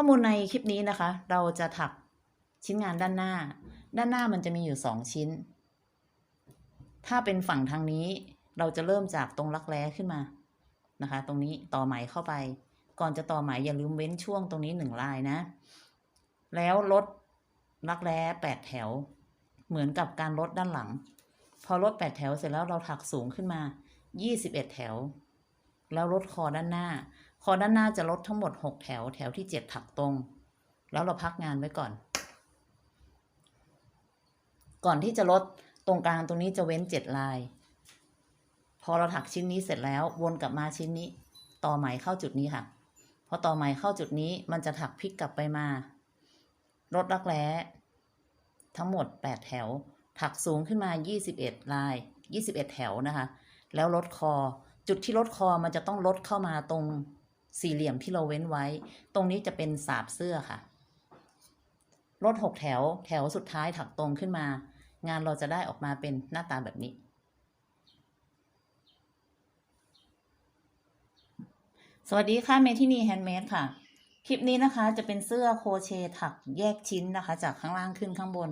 ข้อมูลในคลิปนี้นะคะ เราจะถักชิ้นงานด้านหน้า ด้านหน้ามันจะมีอยู่สองชิ้น ถ้าเป็นฝั่งทางนี้ เราจะเริ่มจากตรงรักแร้ขึ้นมานะคะ ตรงนี้ต่อไหมเข้าไป ก่อนจะต่อไหมอย่าลืมเว้นช่วงตรงนี้หนึ่งลายนะ แล้วลดรักแร้แปดแถว เหมือนกับการลดด้านหลัง พอลดแปดแถวเสร็จแล้วเราถักสูงขึ้นมายี่สิบเอ็ดแถว แล้วลดคอด้านหน้า คอด้านหน้าจะลดทั้งหมดหกแถว แถวที่เจ็ดถักตรง แล้วเราพักงานไว้ก่อน ก่อนที่จะลดตรงกลางตรงนี้จะเว้นเจ็ดลาย พอเราถักชิ้นนี้เสร็จแล้ววนกลับมาชิ้นนี้ ต่อไหมเข้าจุดนี้ค่ะ พอต่อไหมเข้าจุดนี้มันจะถักพลิกกลับไปมา ลดรักแร้ทั้งหมด 8 แถว ถักสูงขึ้นมา 21 ลาย 21 แถวนะคะ แล้วลดคอ จุดที่ลดคอมันจะต้องลดเข้ามาตรง สี่เหลี่ยมที่เราเว้นไว้ ตรงนี้จะเป็นสาบเสื้อค่ะลด6แถวแถวสุดท้ายถักตรงขึ้นมา งานเราจะได้ออกมาเป็นหน้าตาแบบนี้ สวัสดีค่ะเมทินีแฮนด์เมดค่ะ คลิปนี้นะคะจะเป็นเสื้อโคเชถักแยกชิ้นนะคะ จากข้างล่างขึ้นข้างบน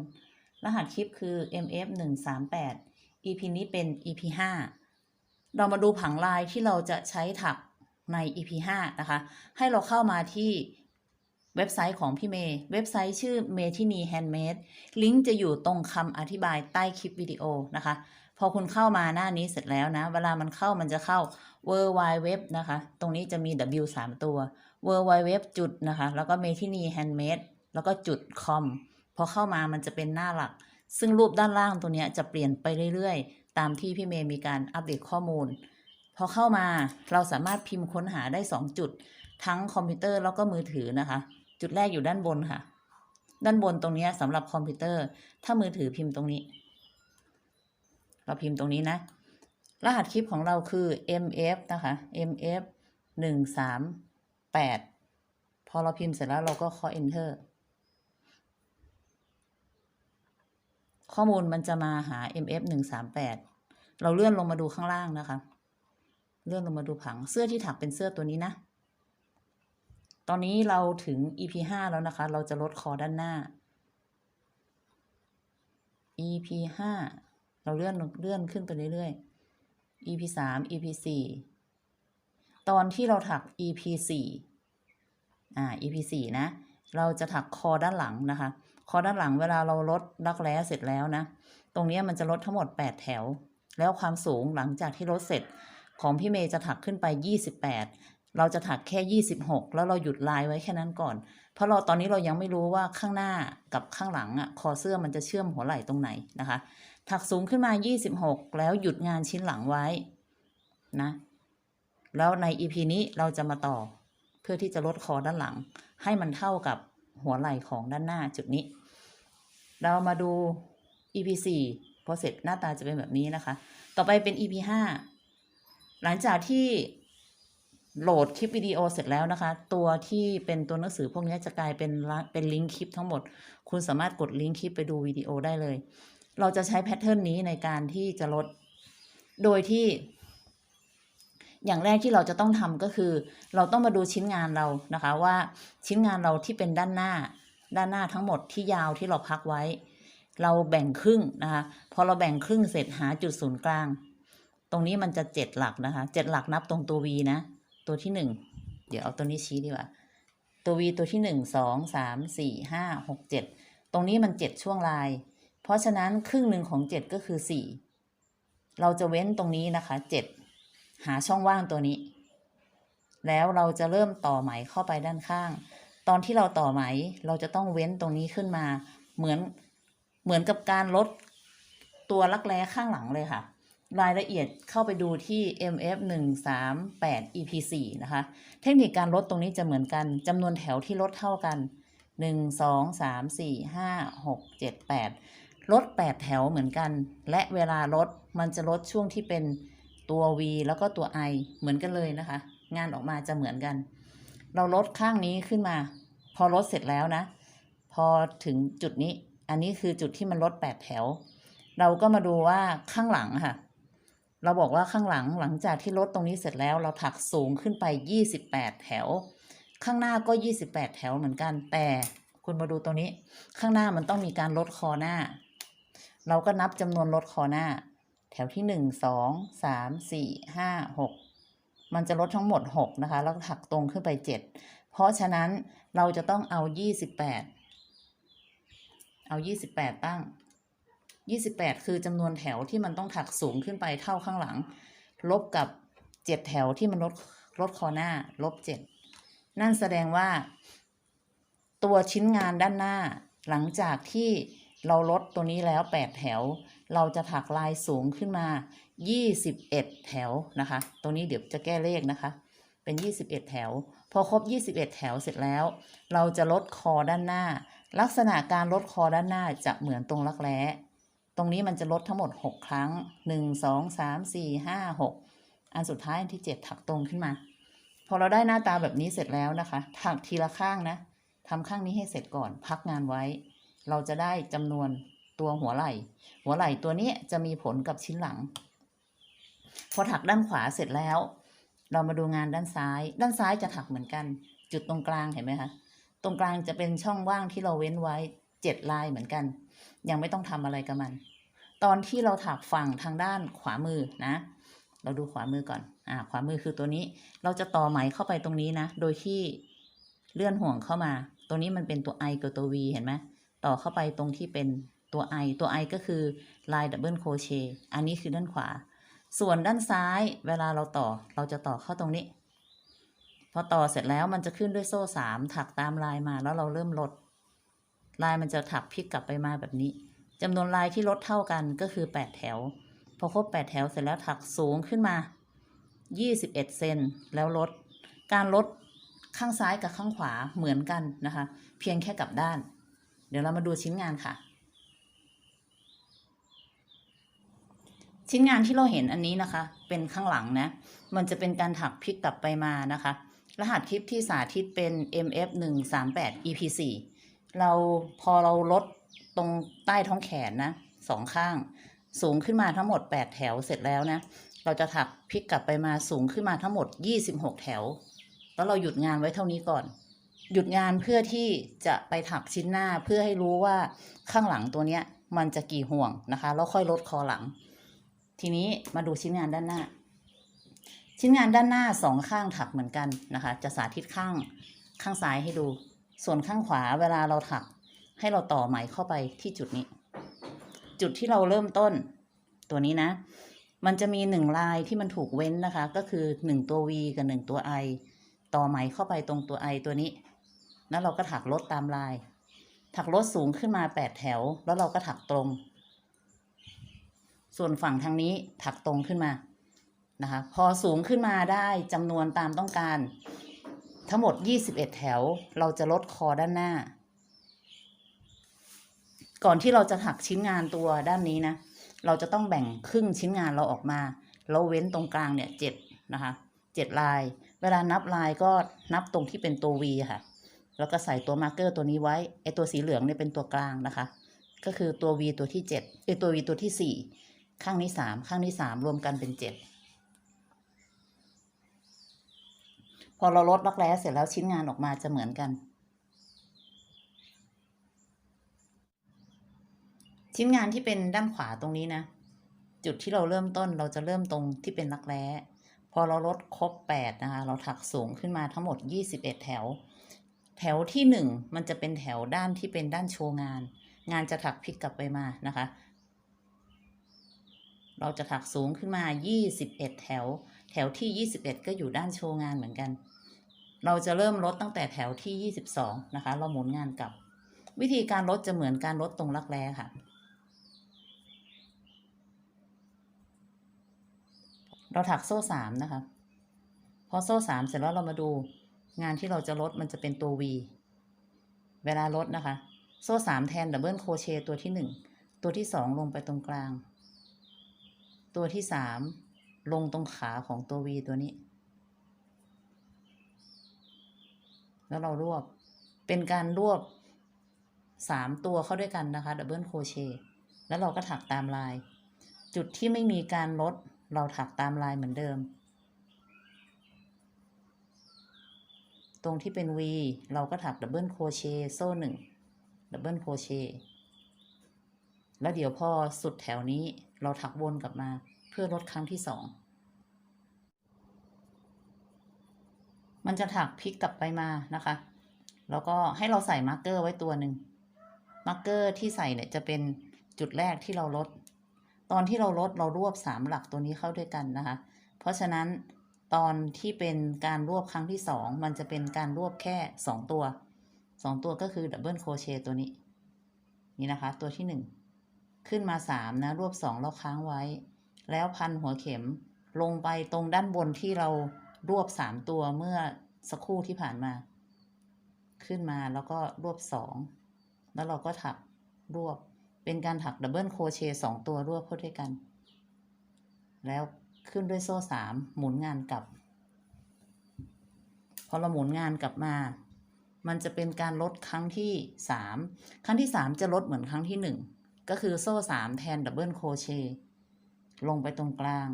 รหัสคลิปคือ MF 1 3 8 EP นี้เป็น EP 5เรามาดูผังลายที่เราจะใช้ถัก ใน EP 5 นะคะ ให้เราเข้ามาที่เว็บไซต์ของพี่เมย์ เว็บไซต์ชื่อเมทินีแฮนด์เมดลิงก์จะอยู่ตรงคำอธิบายใต้คลิปวิดีโอนะคะ พอคุณเข้ามาหน้านี้เสร็จแล้วนะ เวลามันเข้ามันจะเข้า w w w นะคะ ตรงนี้จะมี W 3 ตัว w w w จุดนะคะ แล้วก็เมทินีแฮนด์เมดแล้วก็จุด com พอเข้ามามันจะเป็นหน้าหลัก ซึ่งรูปด้านล่างตัวนี้จะเปลี่ยนไปเรื่อยๆ ตามที่พี่เมย์มีการอัปเดตข้อมูล พอเข้ามาเราสามารถพิมพ์ค้นหาได้ 2 จุด ทั้งคอมพิวเตอร์แล้วก็มือถือนะคะ จุดแรกอยู่ด้านบนค่ะ ด้านบนตรงนี้สำหรับคอมพิวเตอร์ ถ้ามือถือพิมพ์ตรงนี้ เราพิมพ์ตรงนี้นะ รหัสคลิปของเราคือ mf นะคะ mf หนึ่งสามแปดพอเราพิมพ์เสร็จแล้วเราก็เคาะ enter ข้อมูลมันจะมาหา mf หนึ่งสามแปดเราเลื่อนลงมาดูข้างล่างนะคะ เลื่อนลงมาดูผังเสื้อที่ถักเป็นเสื้อตัวนี้นะ ตอนนี้เราถึง ep ห้าแล้วนะคะ เราจะลดคอด้านหน้า ep ห้าเราเลื่อนเลื่อนขึ้นไปเรื่อยๆ EP สาม EP สี่ตอนที่เราถัก EP สี่อ่า EP สี่นะ เราจะถักคอด้านหลังนะคะ คอด้านหลังเวลาเราลดรักแร้เสร็จแล้วนะ ตรงนี้มันจะลดทั้งหมด 8 แถว แล้วความสูงหลังจากที่ลดเสร็จ ของพี่เมย์จะถักขึ้นไป 28 เราจะถักแค่ 26 แล้วเราหยุดลายไว้แค่นั้นก่อน เพราะเราตอนนี้เรายังไม่รู้ว่าข้างหน้ากับข้างหลังอะ่ะคอเสื้อมันจะเชื่อมหัวไหล่ตรงไหนนะคะ ถักสูงขึ้นมา 26 แล้วหยุดงานชิ้นหลังไว้นะแล้วใน EP นี้เราจะมาต่อเพื่อที่จะลดคอด้านหลัง ให้มันเท่ากับหัวไหล่ของด้านหน้าจุดนี้ เรามาดู EP 4พอเสร็จหน้าตาจะเป็นแบบนี้นะคะ ต่อไปเป็น EP 5 หลังจากที่โหลดคลิปวิดีโอเสร็จแล้วนะคะ ตัวที่เป็นตัวหนังสือพวกนี้จะกลายเป็นเป็นลิงก์คลิปทั้งหมด คุณสามารถกดลิงก์คลิปไปดูวิดีโอได้เลย เราจะใช้แพทเทิร์นนี้ในการที่จะลด โดยที่ อย่างแรกที่เราจะต้องทำก็คือ เราต้องมาดูชิ้นงานเรานะคะว่าชิ้นงานเราที่เป็นด้านหน้า ด้านหน้าทั้งหมดที่ยาวที่เราพักไว้ เราแบ่งครึ่งนะคะพอเราแบ่งครึ่งเสร็จหาจุดศูนย์กลาง รงนี้มันจะเจ็ดหลักนะคะเจ็ดหลักนับตรงตัว V นะ ตัวที่หนึ่งเดี๋ยวเอาตัวนี้ชี้ดีกว่า ตัว V ตัวที่หนึ่งสองสามสี่ห้าหกเจ็ดตรงนี้มันเจ็ดช่วงลาย เพราะฉะนั้นครึ่งหนึ่งของเจ็ดก็คือสี่เราจะเว้นตรงนี้นะคะเจ็ดหาช่องว่างตัวนี้ แล้วเราจะเริ่มต่อไหมเข้าไปด้านข้าง ตอนที่เราต่อไหมเราจะต้องเว้นตรงนี้ขึ้นมา เหมือนเหมือนกับการลดตัวลักแร้ข้างหลังเลยค่ะ รายละเอียดเข้าไปดูที่ MF 1 3 8 EP 4นะคะ เทคนิคการลดตรงนี้จะเหมือนกันจำนวนแถวที่ลดเท่ากัน 1 2 3 4 5 6 7 8 ลด 8 แถวเหมือนกัน และเวลาลดมันจะลดช่วงที่เป็นตัว V แล้วก็ตัว I เหมือนกันเลยนะคะ งานออกมาจะเหมือนกัน เราลดข้างนี้ขึ้นมา พอลดเสร็จแล้วนะ พอถึงจุดนี้ อันนี้คือจุดที่มันลด 8 แถว เราก็มาดูว่าข้างหลังค่ะ เราบอกว่าข้างหลังหลังจากที่ลดตรงนี้เสร็จแล้ว เราถักสูงขึ้นไป 28 แถว ข้างหน้าก็ยี่สิบแปดแถวเหมือนกัน แต่คุณมาดูตรงนี้ ข้างหน้ามันต้องมีการลดคอหน้า เราก็นับจำนวนลดคอหน้า แถวที่หนึ่งสองสามสี่ห้าหกมันจะลดทั้งหมดหกนะคะ แล้วถักตรงขึ้นไปเจ็ดเพราะฉะนั้นเราจะต้องเอายี่สิบแปดเอายี่สิบแปดตั้ง ยี่สิบแปดคือจำนวนแถวที่มันต้องถักสูงขึ้นไปเท่าข้างหลัง ลบกับเจ็ดแถวที่มันลดลดคอหน้า ลบเจ็ดนั่นแสดงว่า ตัวชิ้นงานด้านหน้า หลังจากที่เราลดตัวนี้แล้ว 8 แถว เราจะถักลายสูงขึ้นมา 21 แถวนะคะ ตรงนี้เดี๋ยวจะแก้เลขนะคะ เป็น 21 แถว พอครบ 21 แถวเสร็จแล้ว เราจะลดคอด้านหน้า ลักษณะการลดคอด้านหน้าจะเหมือนตรงรักแร้ ตรงนี้มันจะลดทั้งหมด 6 ครั้ง 1 2 3 4 5 6 อันสุดท้ายอันที่ 7 ถักตรงขึ้นมา พอเราได้หน้าตาแบบนี้เสร็จแล้วนะคะ ถักทีละข้างนะทำข้างนี้ให้เสร็จก่อน พักงานไว้ เราจะได้จำนวนตัวหัวไหล่ หัวไหล่ตัวนี้จะมีผลกับชิ้นหลัง พอถักด้านขวาเสร็จแล้ว เรามาดูงานด้านซ้าย ด้านซ้ายจะถักเหมือนกัน จุดตรงกลางเห็นไหมคะ ตรงกลางจะเป็นช่องว่างที่เราเว้นไว้ เจ็ดลายเหมือนกัน ยังไม่ต้องทำอะไรกับมัน ตอนที่เราถักฝั่งทางด้านขวามือนะ เราดูขวามือก่อน อ่า ขวามือคือตัวนี้ เราจะต่อไหมเข้าไปตรงนี้นะ โดยที่เลื่อนห่วงเข้ามาตรงนี้มันเป็นตัว I กับตัว V เห็นไหมต่อเข้าไปตรงที่เป็นตัว I ตัว I ก็คือลายดับเบิลโคเชต์อันนี้คือด้านขวา ส่วนด้านซ้ายเวลาเราต่อเราจะต่อเข้าตรงนี้ พอต่อเสร็จแล้วมันจะขึ้นด้วยโซ่สามถักตามลายมาแล้วเราเริ่มลด ลายมันจะถักพลิกกลับไปมาแบบนี้จำนวนลายที่ลดเท่ากันก็คือ 8 แถว พอครบ 8 แถวเสร็จแล้วถักสูงขึ้นมา 21 เซนแล้วลด การลดข้างซ้ายกับข้างขวาเหมือนกันนะคะ เพียงแค่กลับด้าน เดี๋ยวเรามาดูชิ้นงานค่ะ ชิ้นงานที่เราเห็นอันนี้นะคะ เป็นข้างหลังนะ มันจะเป็นการถักพลิกกลับไปมานะคะ รหัสคลิปที่สาธิตเป็น MF 1 3 8 EP 4 เราพอเราลดตรงใต้ท้องแขนนะสองข้าง สูงขึ้นมาทั้งหมด 8 แถวเสร็จแล้วนะ เราจะถักพลิกกลับไปมาสูงขึ้นมาทั้งหมด 26 แถว แล้วเราหยุดงานไว้เท่านี้ก่อน หยุดงานเพื่อที่จะไปถักชิ้นหน้าเพื่อให้รู้ว่าข้างหลังตัวเนี้ยมันจะกี่ห่วงนะคะ แล้วค่อยลดคอหลัง ทีนี้มาดูชิ้นงานด้านหน้า ชิ้นงานด้านหน้าสองข้างถักเหมือนกันนะคะ จะสาธิตข้างข้างซ้ายให้ดู ส่วนข้างขวาเวลาเราถักให้เราต่อไหมเข้าไปที่จุดนี้ จุดที่เราเริ่มต้น ตัวนี้นะ มันจะมีหนึ่งลายที่มันถูกเว้นนะคะ ก็คือหนึ่งตัว V กับหนึ่งตัว I ต่อไหมเข้าไปตรงตัว I ตัวนี้ แล้วเราก็ถักลดตามลาย ถักลดสูงขึ้นมาแปดแถว แล้วเราก็ถักตรง ส่วนฝั่งทางนี้ถักตรงขึ้นมานะคะ พอสูงขึ้นมาได้จำนวนตามต้องการ ทั้งหมด 21 แถว เราจะลดคอด้านหน้า ก่อนที่เราจะหักชิ้นงานตัวด้านนี้นะ เราจะต้องแบ่งครึ่งชิ้นงานเราออกมา เราเว้นตรงกลางเนี่ยเจ็ดนะคะเจ็ดลาย เวลานับลายก็นับตรงที่เป็นตัว V ค่ะ แล้วก็ใส่ตัวมาร์เกอร์ตัวนี้ไว้ ไอตัวสีเหลืองเนี่ยเป็นตัวกลางนะคะ ก็คือตัว V ตัวที่7เอตัว V ตัวที่ 4 ข้างนี้ 3 ข้างนี้ 3 รวมกันเป็น 7 พอเราลดรักแร้เสร็จแล้วชิ้นงานออกมาจะเหมือนกัน ชิ้นงานที่เป็นด้านขวาตรงนี้นะ จุดที่เราเริ่มต้นเราจะเริ่มตรงที่เป็นรักแร้พอเราลดครบแปดนะคะเราถักสูงขึ้นมาทั้งหมดยี่สิบเอ็ดแถว แถวที่หนึ่งมันจะเป็นแถวด้านที่เป็นด้านโชว์งาน งานจะถักพลิกกลับไปมานะคะ เราจะถักสูงขึ้นมา 21 แถว แถวที่ 21 ก็อยู่ด้านโชว์งานเหมือนกัน เราจะเริ่มลดตั้งแต่แถวที่ 22 นะคะ เราหมุนงานกลับ วิธีการลดจะเหมือนการลดตรงรักแร้ค่ะ เราถักโซ่สามนะคะ พอโซ่สามเสร็จแล้วเรามาดูงานที่เราจะลดมันจะเป็นตัว V เวลาลดนะคะ โซ่สามแทนดับเบิลโคเชตตัวที่หนึ่งตัวที่สองลงไปตรงกลาง ตัวที่สาม ลงตรงขาของตัว V ตัวนี้ แล้วเรารวบ เป็นการรวบสามตัวเข้าด้วยกันนะคะดับเบิลโคเชต์แล้วเราก็ถักตามลาย จุดที่ไม่มีการลด เราถักตามลายเหมือนเดิม ตรงที่เป็น V เราก็ถักดับเบิลโคเชต์โซ่หนึ่งดับเบิลโคเชต์แล้วเดี๋ยวพอสุดแถวนี้เราถักวนกลับมา พื่อลดครั้งที่สอง มันจะถักพลิกกลับไปมานะคะ แล้วก็ให้เราใส่มาร์กเกอร์ไว้ตัวหนึ่งมาร์กเกอร์ที่ใส่เนี่ยจะเป็นจุดแรกที่เราลด ตอนที่เราลดเรารวบสามหลักตัวนี้เข้าด้วยกันนะคะ เพราะฉะนั้นตอนที่เป็นการรวบครั้งที่สองมันจะเป็นการรวบแค่สองตัวสองตัวก็คือดับเบิลโคเชตตัวนี้ นี่นะคะ ตัวที่หนึ่งขึ้นมาสามนะ รวบสองแล้วค้างไว้ แล้วพันหัวเข็มลงไปตรงด้านบนที่เรารวบสามตัวเมื่อสักครู่ที่ผ่านมา ขึ้นมาแล้วก็รวบสองแล้วเราก็ถักรวบเป็นการถักดับเบิลโคเชต์สองตัวรวบเข้าด้วยกัน แล้วขึ้นด้วยโซ่สามหมุนงานกลับ พอเราหมุนงานกลับมา มันจะเป็นการลดครั้งที่สามครั้งที่สามจะลดเหมือนครั้งที่หนึ่งก็คือโซ่สามแทนดับเบิลโคเชต์ ลงไปตรงกลาง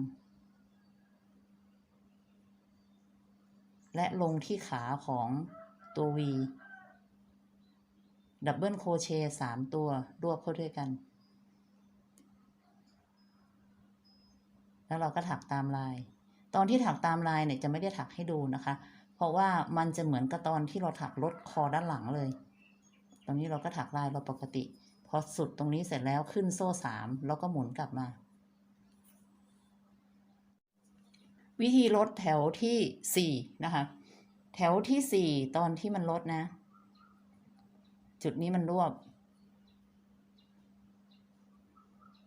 และลงที่ขาของตัว V ดับเบิลโคเชต์สามตัว รวบเข้าด้วยกัน แล้วเราก็ถักตามลาย ตอนที่ถักตามลายเนี่ยจะไม่ได้ถักให้ดูนะคะ เพราะว่ามันจะเหมือนกับตอนที่เราถักลดคอด้านหลังเลย ตอนนี้เราก็ถักลายเราปกติ พอสุดตรงนี้เสร็จแล้วขึ้นโซ่สามแล้วก็หมุนกลับมา วิธีลดแถวที่สี่นะคะ แถวที่สี่ตอนที่มันลดนะ จุดนี้มันรวบ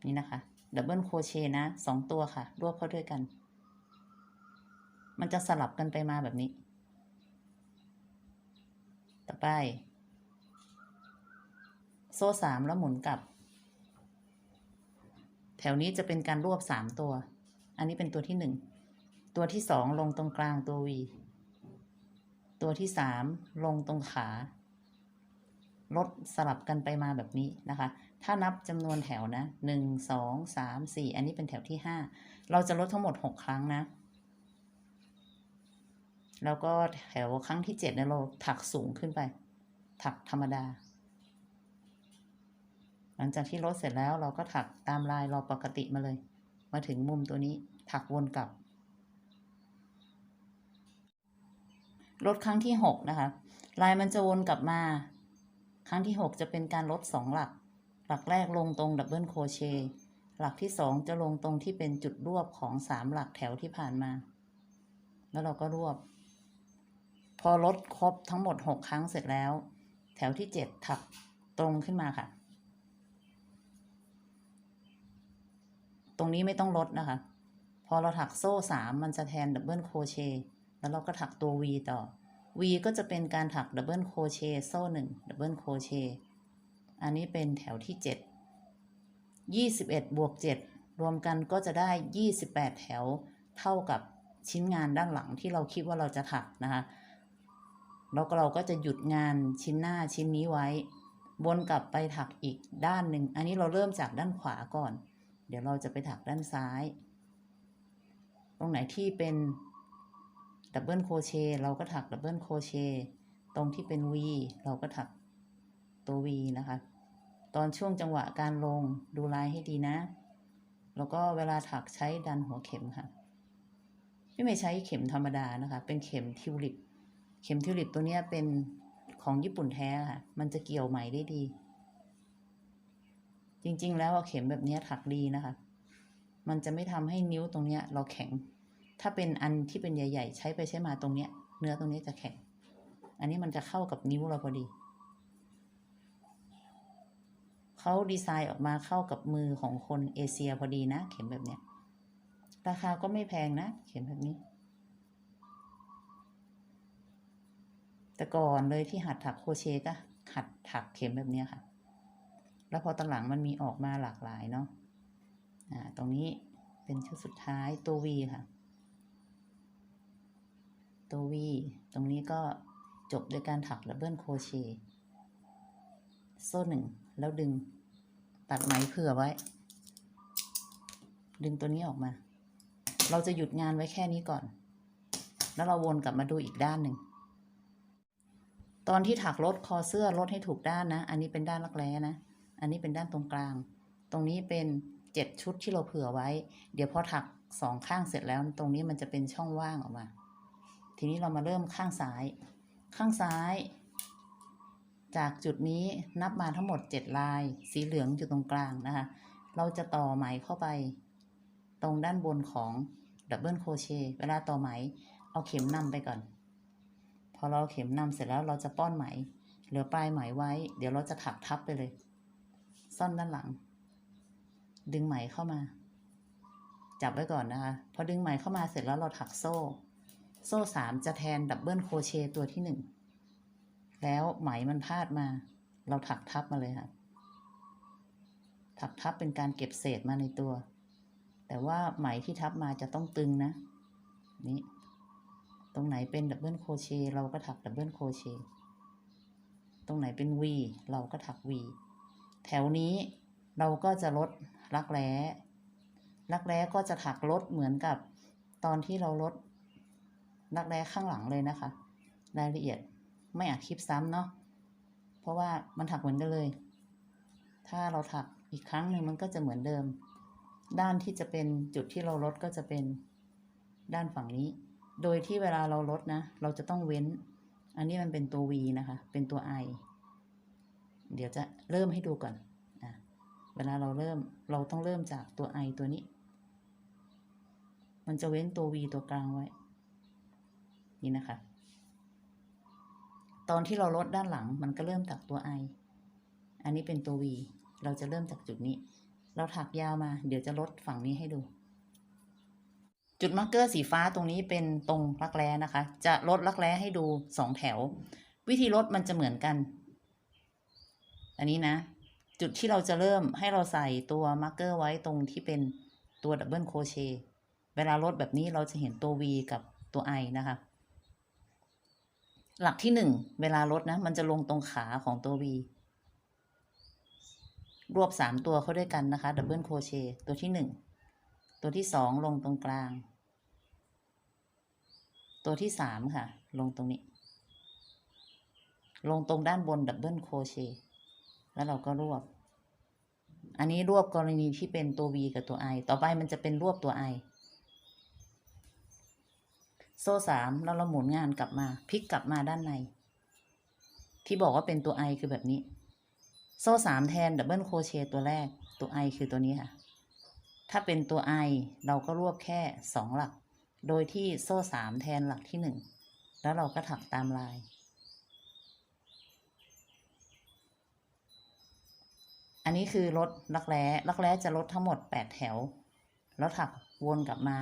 นี่นะคะ ดับเบิลโคเชนะสองตัวค่ะ รวบเข้าด้วยกัน มันจะสลับกันไปมาแบบนี้ ต่อไป โซ่สามแล้วหมุนกลับ แถวนี้จะเป็นการรวบสามตัว อันนี้เป็นตัวที่หนึ่ง ตัวที่สองลงตรงกลางตัว V ตัวที่สามลงตรงขาลดสลับกันไปมาแบบนี้นะคะ ถ้านับจำนวนแถวนะหนึ่งสองสามสี่อันนี้เป็นแถวที่ห้าเราจะลดทั้งหมดหกครั้งนะ แล้วก็แถวครั้งที่เจ็ดเนี่ยเราถักสูงขึ้นไป ถักธรรมดา หลังจากที่ลดเสร็จแล้วเราก็ถักตามลายเราปกติมาเลย มาถึงมุมตัวนี้ถักวนกลับ ลดครั้งที่หกนะคะ ลายมันจะวนกลับมา ครั้งที่หกจะเป็นการลดสองหลัก หลักแรกลงตรงดับเบิลโคเชต์หลักที่สองจะลงตรงที่เป็นจุดรวบของสามหลักแถวที่ผ่านมา แล้วเราก็รวบ พอลดครบทั้งหมดหกครั้งเสร็จแล้ว แถวที่เจ็ดถักตรงขึ้นมาค่ะ ตรงนี้ไม่ต้องลดนะคะ พอเราถักโซ่สามมันจะแทนดับเบิลโคเชต์ แล้วเราก็ถักตัว V ต่อ V ก็จะเป็นการถักดับเบิลโครเชต์โซ่หนึ่งดับเบิลโครเชต์อันนี้เป็นแถวที่เจ็ดยี่สิบเอ็ดบวกเจ็ดรวมกันก็จะได้ยี่สิบแปดแถวเท่ากับชิ้นงานด้านหลังที่เราคิดว่าเราจะถักนะคะ แล้วเราก็จะหยุดงานชิ้นหน้าชิ้นนี้ไว้ วนกลับไปถักอีกด้านหนึ่ง อันนี้เราเริ่มจากด้านขวาก่อน เดี๋ยวเราจะไปถักด้านซ้าย ตรงไหนที่เป็น ดับเบิลโคเชต์เราก็ถักดับเบิลโคเชต์ตรงที่เป็น V เราก็ถักตัว V นะคะ ตอนช่วงจังหวะการลงดูลายให้ดีนะ แล้วก็เวลาถักใช้ดันหัวเข็มค่ะไม่ไม่ใช้เข็มธรรมดานะคะ เป็นเข็มทิวลิป เข็มทิวลิปตัวนี้เป็นของญี่ปุ่นแท้ค่ะ มันจะเกี่ยวไหมได้ดี จริงๆ แล้วเข็มแบบนี้ถักดีนะคะ มันจะไม่ทำให้นิ้วตรงนี้เราแข็ง ถ้าเป็นอันที่เป็นใหญ่ ๆ ใช้ไปใช้มาตรงเนี้ย เนื้อตรงนี้จะแข็ง อันนี้มันจะเข้ากับนิ้วเราพอดีเขาดีไซน์ออกมาเข้ากับมือของคนเอเชียพอดีนะ เข็มแบบเนี้ยราคาก็ไม่แพงนะ เข็มแบบนี้ แต่ก่อนเลยที่หัดถักโคเชก็หัดถักเข็มแบบเนี้ยค่ะ แล้วพอตอนหลังมันมีออกมาหลากหลายเนาะอ่าตรงนี้เป็นชุดสุดท้ายตัว V ค่ะ ตัว V ตรงนี้ก็จบด้วยการถักดับเบิลโคเชต์โซ่หนึ่งแล้วดึงตัดไหมเผื่อไว้ ดึงตัวนี้ออกมา เราจะหยุดงานไว้แค่นี้ก่อน แล้วเราวนกลับมาดูอีกด้านหนึ่ง ตอนที่ถักลดคอเสื้อลดให้ถูกด้านนะ อันนี้เป็นด้านรักแร้นะ อันนี้เป็นด้านตรงกลาง ตรงนี้เป็นเจ็ดชุดที่เราเผื่อไว้ เดี๋ยวพอถักสองข้างเสร็จแล้ว ตรงนี้มันจะเป็นช่องว่างออกมา ทีนี้เรามาเริ่มข้างซ้าย ข้างซ้าย จากจุดนี้นับมาทั้งหมด 7 ลาย สีเหลืองอยู่ตรงกลางนะคะ เราจะต่อไหมเข้าไป ตรงด้านบนของดับเบิลโครเชต์เวลาต่อไหม เอาเข็มนำไปก่อน พอเราเข็มนำเสร็จแล้วเราจะป้อนไหม เหลือปลายไหมไว้ เดี๋ยวเราจะถักทับไปเลย ซ่อนด้านหลัง ดึงไหมเข้ามา จับไว้ก่อนนะคะ พอดึงไหมเข้ามาเสร็จแล้วเราถักโซ่ โซ่สามจะแทนดับเบิลโคเชตตัวที่หนึ่งแล้วไหมมันพาดมา เราถักทับมาเลยค่ะถักทับเป็นการเก็บเศษมาในตัว แต่ว่าไหมที่ทับมาจะต้องตึงนะ นี่ ตรงไหนเป็นดับเบิลโคเชเราก็ถักดับเบิลโคเชต์ตรงไหนเป็น V เราก็ถัก V แถวนี้เราก็จะลดรักแร้ รักแร้ก็จะถักลดเหมือนกับตอนที่เราลด รักแร้ข้างหลังเลยนะคะ รายละเอียดไม่อาจคลิปซ้ำเนาะเพราะว่ามันถักเหมือนกันเลย ถ้าเราถักอีกครั้งหนึ่งมันก็จะเหมือนเดิม ด้านที่จะเป็นจุดที่เราลดก็จะเป็นด้านฝั่งนี้ โดยที่เวลาเราลดนะ เราจะต้องเว้น อันนี้มันเป็นตัว V นะคะ เป็นตัว I เดี๋ยวจะเริ่มให้ดูก่อนอะเวลาเราเริ่มเราต้องเริ่มจากตัว I ตัวนี้ มันจะเว้นตัว V ตัวกลางไว้ นี่นะคะ ตอนที่เราลดด้านหลังมันก็เริ่มจากตัว I อันนี้เป็นตัว V เราจะเริ่มจากจุดนี้ เราถักยาวมา เดี๋ยวจะลดฝั่งนี้ให้ดู จุดมาร์กเกอร์สีฟ้าตรงนี้เป็นตรงรักแร้นะคะ จะลดรักแร้ให้ดูสองแถว วิธีลดมันจะเหมือนกัน อันนี้นะ จุดที่เราจะเริ่มให้เราใส่ตัวมาร์กเกอร์ไว้ตรงที่เป็นตัวดับเบิลโคเชเวลาลดแบบนี้เราจะเห็นตัว V กับตัว I นะคะ หลักที่หนึ่งเวลาลดนะ มันจะลงตรงขาของตัว V รวบสามตัวเข้าด้วยกันนะคะดับเบิลโคเชต์ตัวที่หนึ่งตัวที่สองลงตรงกลาง ตัวที่สามค่ะ ลงตรงนี้ ลงตรงด้านบนดับเบิลโคเชต์แล้วเราก็รวบ อันนี้รวบกรณีที่เป็นตัว V กับตัว I ต่อไปมันจะเป็นรวบตัว I โซ่สามแล้วเราหมุนงานกลับมาพลิกกลับมาด้านใน ที่บอกว่าเป็นตัว I คือแบบนี้ โซ่สามแทนดับเบิลโครเชต์ตัวแรกตัว I คือตัวนี้ค่ะ ถ้าเป็นตัว I เราก็รวบแค่สองหลัก โดยที่โซ่สามแทนหลักที่หนึ่งแล้วเราก็ถักตามลายอันนี้คือลดรักแร้รักแร้จะลดทั้งหมดแปดแถว แล้วถักวนกลับมา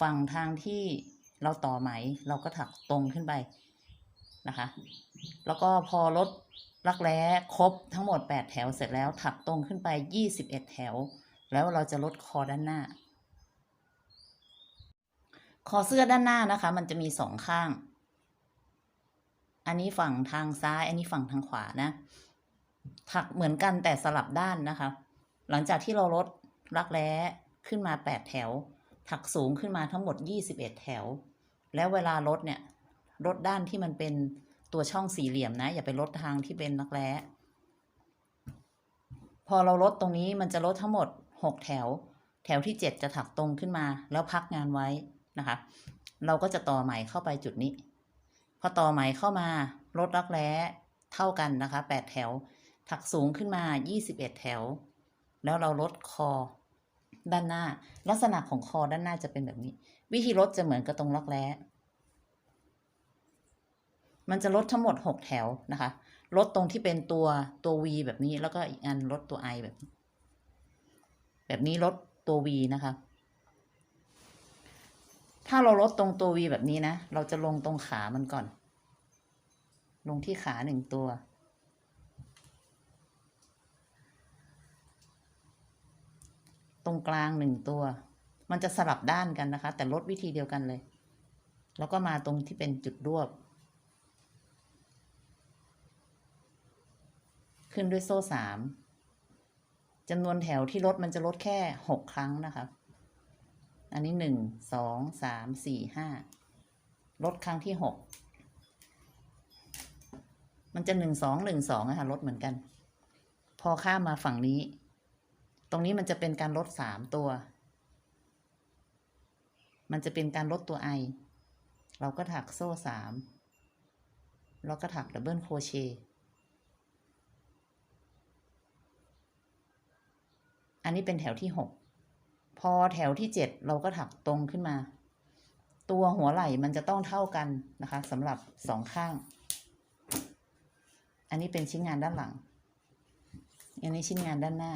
ฝั่งทางที่ เราต่อไหมเราก็ถักตรงขึ้นไปนะคะ แล้วก็พอลดรักแร้ครบทั้งหมด 8 แถวเสร็จแล้วถักตรงขึ้นไป 21 แถว แล้วเราจะลดคอด้านหน้า คอเสื้อด้านหน้านะคะ มันจะมีสองข้าง อันนี้ฝั่งทางซ้าย อันนี้ฝั่งทางขวานะ ถักเหมือนกันแต่สลับด้านนะคะ หลังจากที่เราลดรักแร้ขึ้นมา 8 แถว ถักสูงขึ้นมาทั้งหมด 21 แถว แล้วเวลาลดเนี่ยลดด้านที่มันเป็นตัวช่องสี่เหลี่ยมนะ อย่าไปลดทางที่เป็นรักแร้พอเราลดตรงนี้มันจะลดทั้งหมด 6 แถว แถวที่ 7 จะถักตรงขึ้นมา แล้วพักงานไว้นะคะ เราก็จะต่อไหมเข้าไปจุดนี้ พอต่อไหมเข้ามาลดรักแร้เท่ากันนะคะ 8 แถว ถักสูงขึ้นมา 21 แถว แล้วเราลดคอ ด้านหน้า ลักษณะของคอด้านหน้าจะเป็นแบบนี้ วิธีลดจะเหมือนกับตรงรักแร้มันจะลดทั้งหมด 6 แถวนะคะลดตรงที่เป็นตัวตัว V แบบนี้แล้วก็อีกอันลดตัว I แบบ แบบนี้ลดตัว V นะคะ ถ้าเราลดตรงตัว V แบบนี้นะ เราจะลงตรงขามันก่อน ลงที่ขาหนึ่งตัว ตรงกลางหนึ่งตัว มันจะสลับด้านกันนะคะ แต่ลดวิธีเดียวกันเลย แล้วก็มาตรงที่เป็นจุดรวบ ขึ้นด้วยโซ่สามจำนวนแถวที่ลดมันจะลดแค่หกครั้งนะคะอันนี้หนึ่งสองสามสี่ห้าลดครั้งที่หกมันจะหนึ่งสองหนึ่งสองอะคะลดเหมือนกัน พอข้ามมาฝั่งนี้ ตรงนี้มันจะเป็นการลดสามตัว มันจะเป็นการลดตัวไอ เราก็ถักโซ่สามแล้วก็ถักดับเบิลโครเชต์อันนี้เป็นแถวที่หกพอแถวที่เจ็ดเราก็ถักตรงขึ้นมา ตัวหัวไหล่มันจะต้องเท่ากันนะคะสำหรับสองข้าง อันนี้เป็นชิ้นงานด้านหลัง อันนี้ชิ้นงานด้านหน้า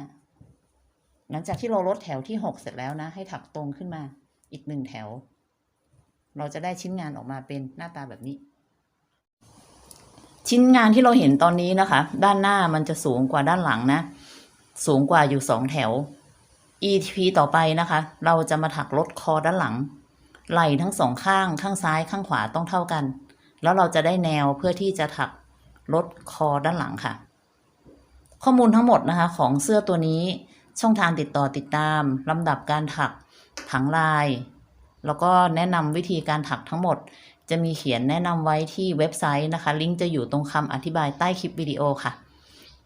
หลังจากที่เราลดแถวที่หกเสร็จแล้วนะ ให้ถักตรงขึ้นมาอีกหนึ่งแถว เราจะได้ชิ้นงานออกมาเป็นหน้าตาแบบนี้ ชิ้นงานที่เราเห็นตอนนี้นะคะ ด้านหน้ามันจะสูงกว่าด้านหลังนะ สูงกว่าอยู่สองแถว EP ต่อไปนะคะ เราจะมาถักลดคอด้านหลัง ไหล่ทั้งสองข้าง ข้างซ้ายข้างขวาต้องเท่ากัน แล้วเราจะได้แนวเพื่อที่จะถักลดคอด้านหลังค่ะ ข้อมูลทั้งหมดนะคะ ของเสื้อตัวนี้ ช่องทางติดต่อติดตามลำดับการถักผังลาย แล้วก็แนะนำวิธีการถักทั้งหมด จะมีเขียนแนะนำไว้ที่เว็บไซต์นะคะ ลิงก์จะอยู่ตรงคำอธิบายใต้คลิปวิดีโอค่ะ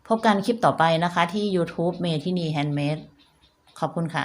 พบกันคลิปต่อไปนะคะที่ YouTube เมทินีแฮนด์เมดขอบคุณค่ะ